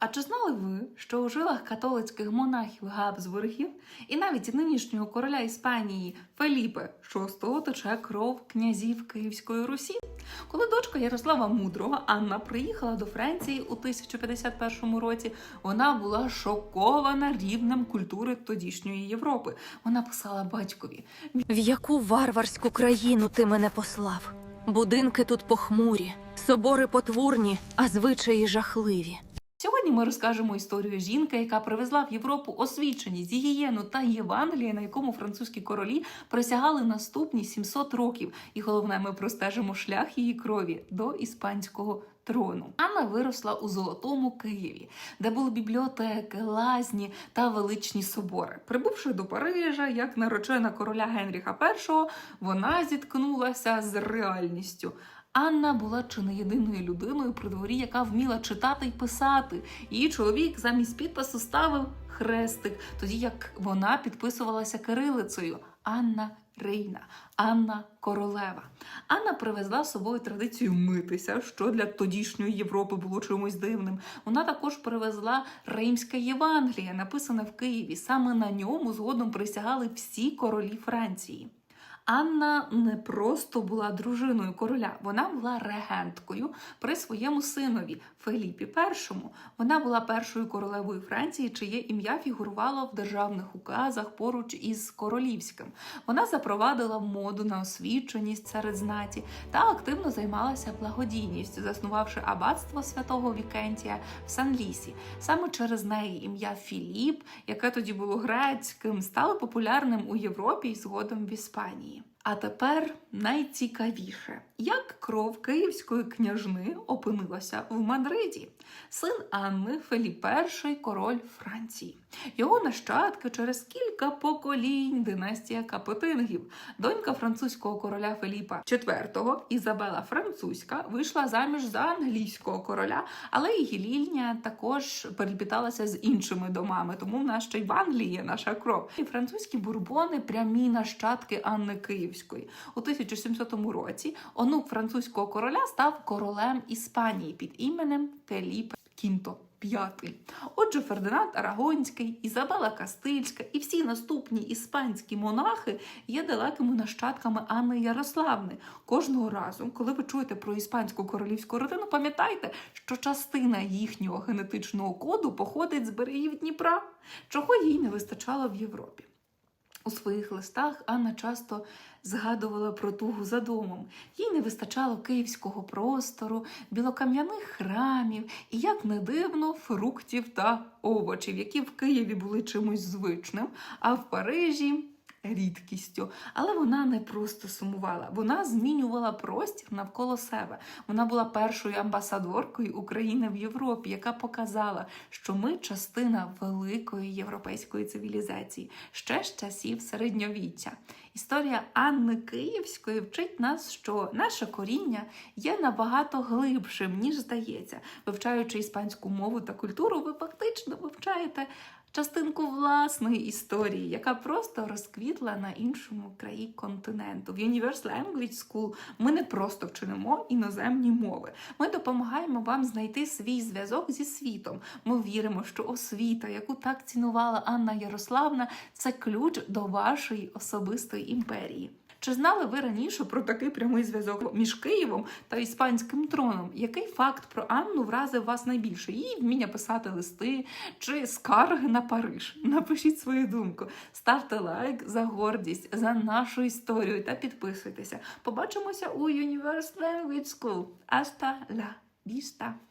А чи знали ви, що у жилах католицьких монахів Габсбургів і навіть нинішнього короля Іспанії Феліпе VI тече кров князів Київської Русі? Коли дочка Ярослава Мудрого Анна приїхала до Франції у 1051 році, вона була шокована рівнем культури тодішньої Європи. Вона писала батькові: В яку варварську країну ти мене послав? Будинки тут похмурі, собори потворні, а звичаї жахливі. Сьогодні ми розкажемо історію жінки, яка привезла в Європу освіченість, гігієну та Євангеліє, на якому французькі королі присягали наступні 700 років. І головне, ми простежимо шлях її крові до іспанського трону. Анна виросла у Золотому Києві, де були бібліотеки, лазні та величні собори. Прибувши до Парижа, як наречена короля Генріха І, вона зіткнулася з реальністю. Анна була чи не єдиною людиною при дворі, яка вміла читати й писати. Її чоловік замість підпису ставив хрестик, тоді як вона підписувалася кирилицею Анна Рейна, Анна Королева. Анна привезла з собою традицію митися, що для тодішньої Європи було чимось дивним. Вона також привезла Римське Євангеліє, написане в Києві. Саме на ньому згодом присягали всі королі Франції. Анна не просто була дружиною короля, вона була регенткою при своєму синові Феліпі І. Вона була першою королевою Франції, чиє ім'я фігурувало в державних указах поруч із королівським. Вона запровадила моду на освіченість серед знаті та активно займалася благодійністю, заснувавши аббатство святого Вікентія в Сан-Лісі. Саме через неї ім'я Філіп, яке тоді було грецьким, стало популярним у Європі і згодом в Іспанії армії. А тепер найцікавіше, як кров київської княжни опинилася в Мадриді. Син Анни Феліп І – король Франції. Його нащадки через кілька поколінь династія Капетингів. Донька французького короля Феліпа IV, Ізабела Французька, вийшла заміж за англійського короля, але її лінія також перепліталася з іншими домами, тому в нас ще й в Англії є наша кров. І французькі бурбони прямі нащадки Анни Київської. У 1700 році онук французького короля став королем Іспанії під іменем Феліп Кінто. П'ятий. Отже, Фердинанд Арагонський, Ізабела Кастильська і всі наступні іспанські монахи є далекими нащадками Анни Ярославни. Кожного разу, коли ви чуєте про іспанську королівську родину, пам'ятайте, що частина їхнього генетичного коду походить з берегів Дніпра, чого їй не вистачало в Європі. У своїх листах Анна часто згадувала про тугу за домом. Їй не вистачало київського простору, білокам'яних храмів і, як не дивно, фруктів та овочів, які в Києві були чимось звичним, а в Парижі рідкістю. Але вона не просто сумувала, вона змінювала простір навколо себе. Вона була першою амбасадоркою України в Європі, яка показала, що ми частина великої європейської цивілізації ще з часів середньовіччя. Історія Анни Київської вчить нас, що наше коріння є набагато глибшим, ніж здається. Вивчаючи іспанську мову та культуру, ви фактично вивчаєте частинку власної історії, яка просто розквітла на іншому краї континенту. В Universal Language School ми не просто вчинимо іноземні мови. Ми допомагаємо вам знайти свій зв'язок зі світом. Ми віримо, що освіта, яку так цінувала Анна Ярославна, це ключ до вашої особистої імперії. Чи знали ви раніше про такий прямий зв'язок між Києвом та іспанським троном? Який факт про Анну вразив вас найбільше? Її вміння писати листи чи скарги на Париж? Напишіть свою думку, ставте лайк за гордість, за нашу історію та підписуйтеся. Побачимося у Universe Language School. Hasta la vista!